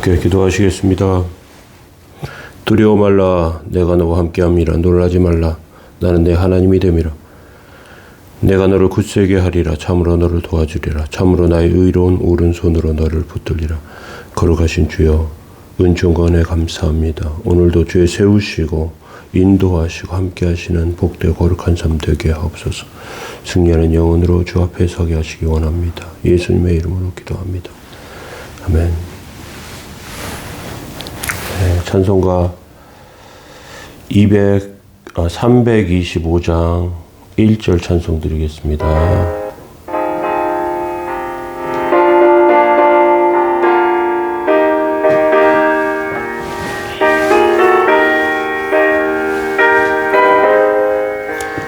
함께 기도하시겠습니다. 두려워 말라 내가 너와 함께함이라 놀라지 말라 나는 내 하나님이 됨이라 내가 너를 굳세게 하리라 참으로 너를 도와주리라 참으로 나의 의로운 오른손으로 너를 붙들리라 거룩하신 주여 은총관에 감사합니다. 오늘도 주의 세우시고 인도하시고 함께하시는 복되고 거룩한 삶 되게 하옵소서. 승리하는 영혼으로 주 앞에 서게 하시기 원합니다. 예수님의 이름으로 기도합니다. 아멘. 네, 찬송가 200, 아, 325장 1절 찬송 드리겠습니다.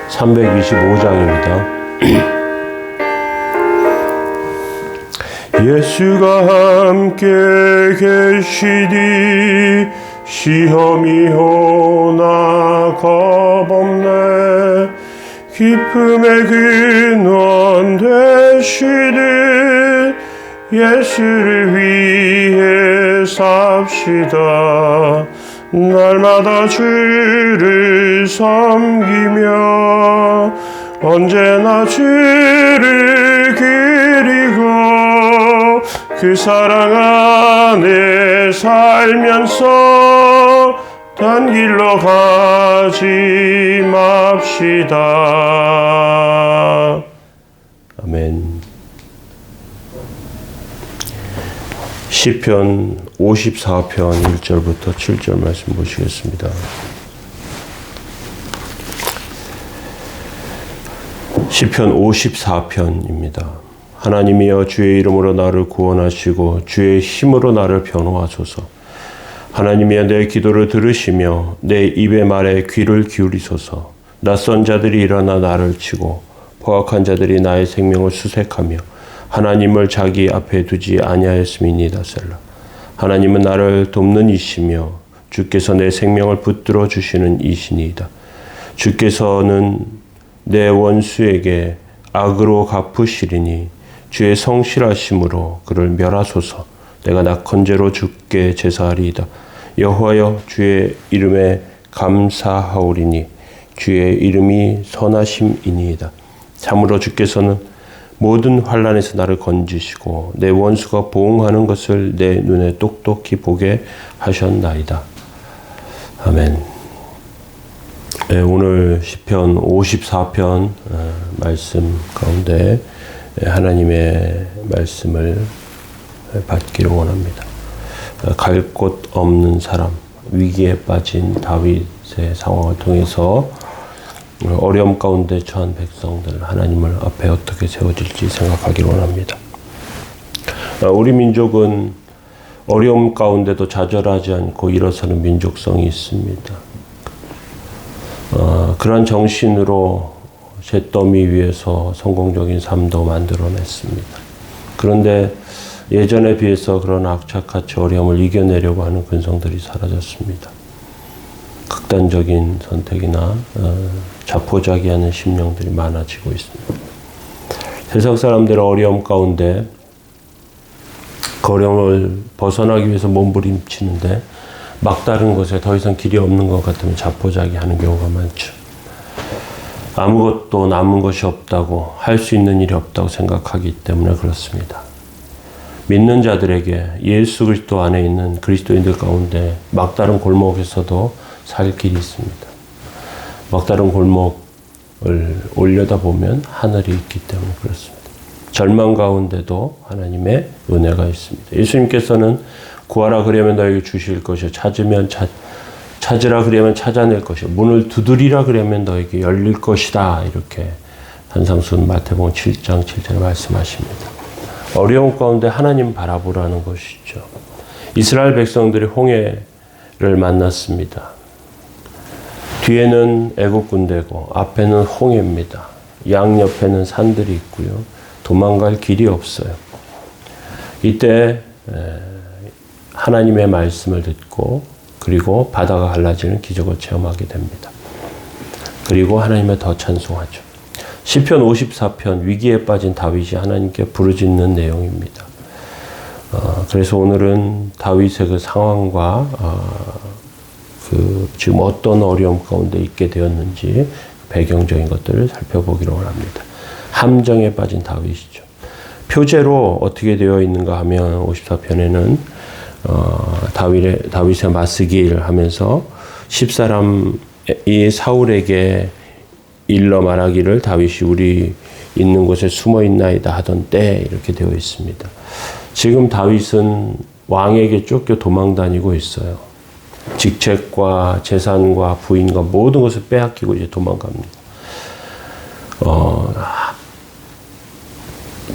(325장입니다) 예수가 함께 계시디 시험이 오나 겁없네 기쁨의 근원 되시듯 예수를 위해 삽시다. 날마다 주를 섬기며 언제나 주를 그리고 그 사랑 안에 살면서 단 길로 가지 맙시다. 아멘. 시편 54편 1절부터 7절 말씀 보시겠습니다. 시편 54편입니다. 하나님이여 주의 이름으로 나를 구원하시고 주의 힘으로 나를 변호하소서. 하나님이여 내 기도를 들으시며 내 입의 말에 귀를 기울이소서. 낯선 자들이 일어나 나를 치고 포악한 자들이 나의 생명을 수색하며 하나님을 자기 앞에 두지 아니하였음이니이다 셀라. 하나님은 나를 돕는 이시며 주께서 내 생명을 붙들어 주시는 이신이다. 주께서는 내 원수에게 악으로 갚으시리니 주의 성실하심으로 그를 멸하소서. 내가 낙헌제로 주께 제사하리이다. 여호와여 주의 이름에 감사하오리니 주의 이름이 선하심이니이다. 참으로 주께서는 모든 환란에서 나를 건지시고 내 원수가 보응하는 것을 내 눈에 똑똑히 보게 하셨나이다. 아멘. 네, 오늘 시편 54편 어, 말씀 가운데 하나님의 말씀을 받기를 원합니다. 갈 곳 없는 사람, 위기에 빠진 다윗의 상황을 통해서 어려움 가운데 처한 백성들 하나님을 앞에 어떻게 세워질지 생각하기 원합니다. 우리 민족은 어려움 가운데도 좌절하지 않고 일어서는 민족성이 있습니다. 어, 그런 정신으로 잿더미 위에서 성공적인 삶도 만들어냈습니다. 그런데 예전에 비해서 그런 악착같이 어려움을 이겨내려고 하는 근성들이 사라졌습니다. 극단적인 선택이나 어, 자포자기하는 심령들이 많아지고 있습니다. 세상 사람들의 어려움 가운데 그 어려움을 벗어나기 위해서 몸부림치는데 막다른 곳에 더 이상 길이 없는 것 같으면 자포자기하는 경우가 많죠. 아무것도 남은 것이 없다고 할 수 있는 일이 없다고 생각하기 때문에 그렇습니다. 믿는 자들에게 예수 그리스도 안에 있는 그리스도인들 가운데 막다른 골목에서도 살 길이 있습니다. 막다른 골목을 올려다 보면 하늘이 있기 때문에 그렇습니다. 절망 가운데도 하나님의 은혜가 있습니다. 예수님께서는 구하라 그러면 너에게 주실 것이요 찾으면 찾 찾으라 그러면 찾아낼 것이요 문을 두드리라 그러면 너에게 열릴 것이다 이렇게 한상순 마태복음 7장 7절에 말씀하십니다. 어려운 가운데 하나님 바라보라는 것이죠. 이스라엘 백성들이 홍해를 만났습니다. 뒤에는 애국 군대고 앞에는 홍해입니다. 양옆에는 산들이 있고요. 도망갈 길이 없어요. 이때 하나님의 말씀을 듣고 그리고 바다가 갈라지는 기적을 체험하게 됩니다. 그리고 하나님을 더 찬송하죠. 시편 54편 위기에 빠진 다윗이 하나님께 부르짖는 내용입니다. 어, 그래서 오늘은 다윗의 그 상황과 어, 그 지금 어떤 어려움 가운데 있게 되었는지 배경적인 것들을 살펴보기로 합니다. 함정에 빠진 다윗이죠. 표제로 어떻게 되어 있는가 하면 54편에는 어, 다윗의, 다윗의 맞서기를 하면서 십사람이 사울에게 일러 말하기를 다윗이 우리 있는 곳에 숨어 있나이다 하던 때 이렇게 되어 있습니다. 지금 다윗은 왕에게 쫓겨 도망 다니고 있어요. 직책과 재산과 부인과 모든 것을 빼앗기고 이제 도망갑니다. 어,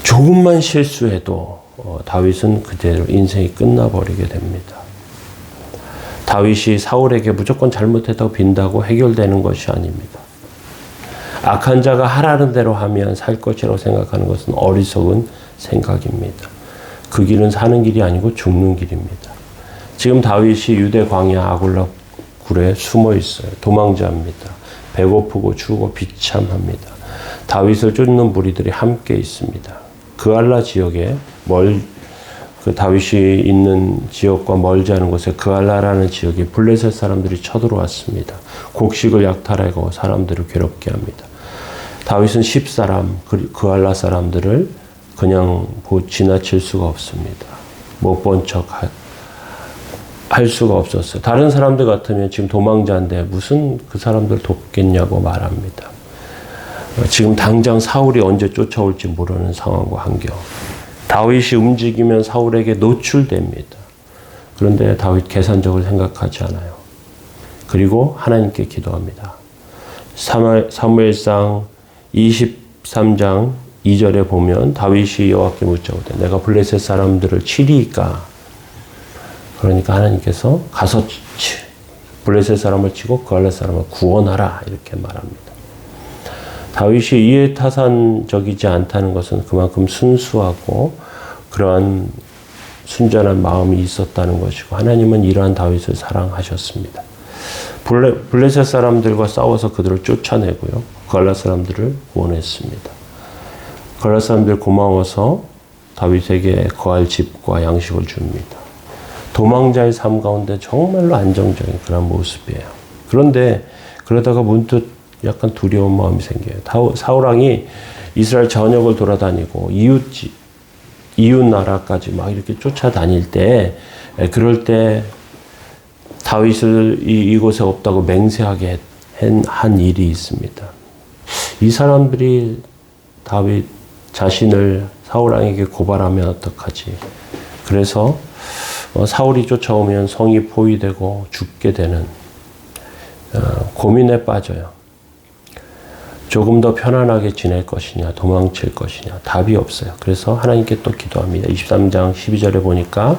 조금만 실수해도 어, 다윗은 그대로 인생이 끝나버리게 됩니다. 다윗이 사울에게 무조건 잘못했다고 빈다고 해결되는 것이 아닙니다. 악한 자가 하라는 대로 하면 살 것이라고 생각하는 것은 어리석은 생각입니다. 그 길은 사는 길이 아니고 죽는 길입니다. 지금 다윗이 유대 광야 아굴라 굴에 숨어 있어요. 도망자입니다. 배고프고 추고 비참합니다. 다윗을 쫓는 무리들이 함께 있습니다. 그알라 지역에 멀, 그 다윗이 있는 지역과 멀지 않은 곳에 그알라라는 지역에 블레셋 사람들이 쳐들어왔습니다. 곡식을 약탈하고 사람들을 괴롭게 합니다. 다윗은 10사람, 그알라 사람들을 그냥 지나칠 수가 없습니다. 못 본 척 할 수가 없었어요. 다른 사람들 같으면 지금 도망자인데 무슨 그 사람들 돕겠냐고 말합니다. 지금 당장 사울이 언제 쫓아올지 모르는 상황과 환경. 다윗이 움직이면 사울에게 노출됩니다. 그런데 다윗 계산적으로 생각하지 않아요. 그리고 하나님께 기도합니다. 사무엘상 23장 2절에 보면 다윗이 여호와께 묻자오되 내가 블레셋 사람들을 치리까 그러니까 하나님께서 가서 블레셋 사람을 치고 그알렛 사람을 구원하라 이렇게 말합니다. 다윗이 이해타산적이지 않다는 것은 그만큼 순수하고 그러한 순전한 마음이 있었다는 것이고 하나님은 이러한 다윗을 사랑하셨습니다. 블레, 블레셋 사람들과 싸워서 그들을 쫓아내고요. 갈라 사람들을 구원했습니다. 갈라 사람들 고마워서 다윗에게 거할 집과 양식을 줍니다. 도망자의 삶 가운데 정말로 안정적인 그런 모습이에요. 그런데 그러다가 문득 약간 두려운 마음이 생겨요. 사울왕이 이스라엘 전역을 돌아다니고 이웃 이웃 나라까지 막 이렇게 쫓아다닐 때 그럴 때 다윗을 이, 곳에 없다고 맹세하게 한, 한 일이 있습니다. 이 사람들이 다윗 자신을 사울왕에게 고발하면 어떡하지? 그래서 어, 사울이 쫓아오면 성이 포위되고 죽게 되는 어, 고민에 빠져요. 조금 더 편안하게 지낼 것이냐, 도망칠 것이냐, 답이 없어요. 그래서 하나님께 또 기도합니다. 23장 12절에 보니까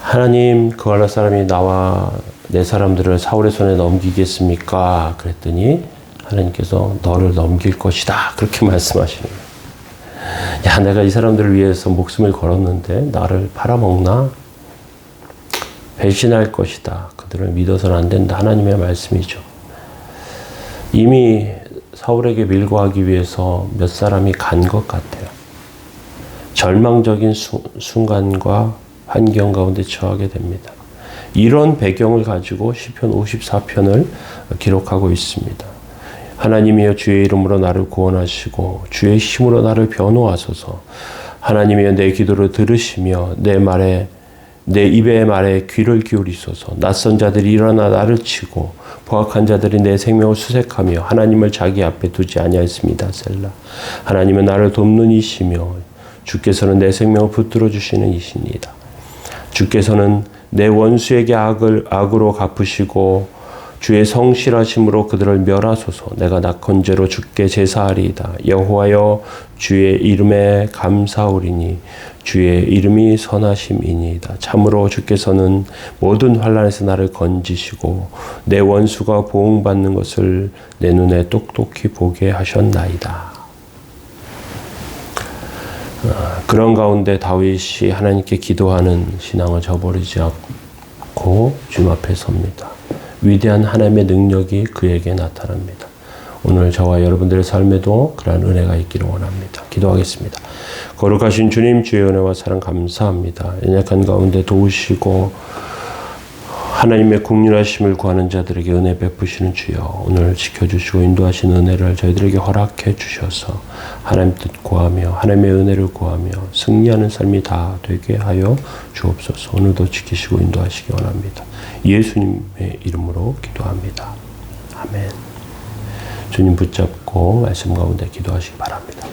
하나님 그 알라 사람이 나와 내 사람들을 사울의 손에 넘기겠습니까? 그랬더니 하나님께서 너를 넘길 것이다. 그렇게 말씀하시는 거예요. 야, 내가 이 사람들을 위해서 목숨을 걸었는데 나를 팔아먹나? 배신할 것이다. 그들을 믿어서는 안 된다. 하나님의 말씀이죠. 이미 사울에게 밀고 하기 위해서 몇 사람이 간 것 같아요. 절망적인 수, 순간과 환경 가운데 처하게 됩니다. 이런 배경을 가지고 시편 54편을 기록하고 있습니다. 하나님이여 주의 이름으로 나를 구원하시고 주의 힘으로 나를 변호하소서. 하나님이여 내 기도를 들으시며 내 말에 내 입의 말에 귀를 기울이소서. 낯선 자들이 일어나 나를 치고 포악한 자들이 내 생명을 수색하며 하나님을 자기 앞에 두지 아니하였습니다. 셀라. 하나님은 나를 돕는 이시며 주께서는 내 생명을 붙들어 주시는 이십니다. 주께서는 내 원수에게 악을 악으로 갚으시고 주의 성실하심으로 그들을 멸하소서. 내가 낙헌제로 주께 제사하리이다. 여호와여 주의 이름에 감사오리니 주의 이름이 선하심이니이다. 참으로 주께서는 모든 환란에서 나를 건지시고 내 원수가 보응받는 것을 내 눈에 똑똑히 보게 하셨나이다. 아, 그런 가운데 다윗이 하나님께 기도하는 신앙을 저버리지 않고 주님 앞에 섭니다. 위대한 하나님의 능력이 그에게 나타납니다. 오늘 저와 여러분들의 삶에도 그러한 은혜가 있기를 원합니다. 기도하겠습니다. 거룩하신 주님 주의 은혜와 사랑 감사합니다. 연약한 가운데 도우시고 하나님의 국률하심을 구하는 자들에게 은혜 베푸시는 주여 오늘 지켜주시고 인도하시는 은혜를 저희들에게 허락해 주셔서 하나님 뜻 구하며 하나님의 은혜를 구하며 승리하는 삶이 다 되게 하여 주옵소서 오늘도 지키시고 인도하시기 원합니다. 예수님의 이름으로 기도합니다. 아멘 주님 붙잡고 말씀 가운데 기도하시기 바랍니다.